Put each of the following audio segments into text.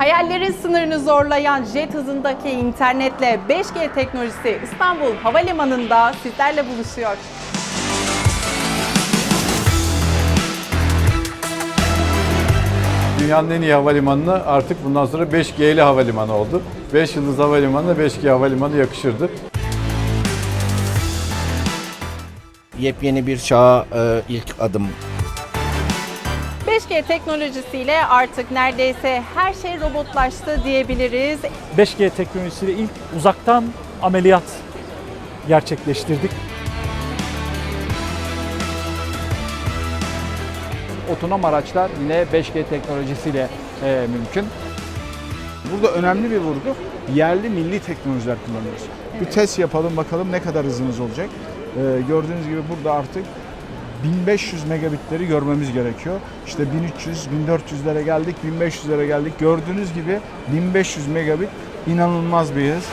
Hayallerin sınırını zorlayan jet hızındaki internetle 5G teknolojisi İstanbul Havalimanı'nda sizlerle buluşuyor. Dünyanın en iyi havalimanı artık bundan sonra 5G'li havalimanı oldu. 5 yıldız havalimanına 5G havalimanı yakışırdı. Yepyeni bir çağa e, ilk adım 5G teknolojisiyle artık neredeyse her şey robotlaştı diyebiliriz. 5G teknolojisiyle ilk uzaktan ameliyat gerçekleştirdik. otonom araçlar yine 5G teknolojisiyle e, mümkün. Burada önemli bir vurgu yerli milli teknolojiler kullanıyoruz. Bir test yapalım bakalım ne kadar hızımız olacak. Ee, gördüğünüz gibi burada artık 1500 megabitleri görmemiz gerekiyor. İşte 1300, 1400'lere geldik, 1500'lere geldik. Gördüğünüz gibi 1500 megabit inanılmaz bir hız.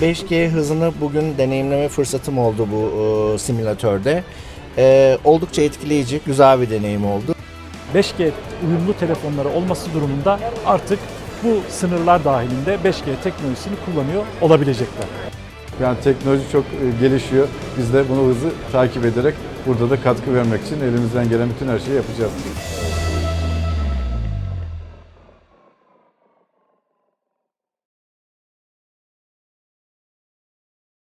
5G hızını bugün deneyimleme fırsatım oldu bu e, simülatörde. E, oldukça etkileyici, güzel bir deneyim oldu. 5G uyumlu telefonları olması durumunda artık bu sınırlar dahilinde 5G teknolojisini kullanıyor olabilecekler. Yani teknoloji çok e, gelişiyor. Biz de bunu hızı takip ederek burada da katkı vermek için elimizden gelen bütün her şeyi yapacağız.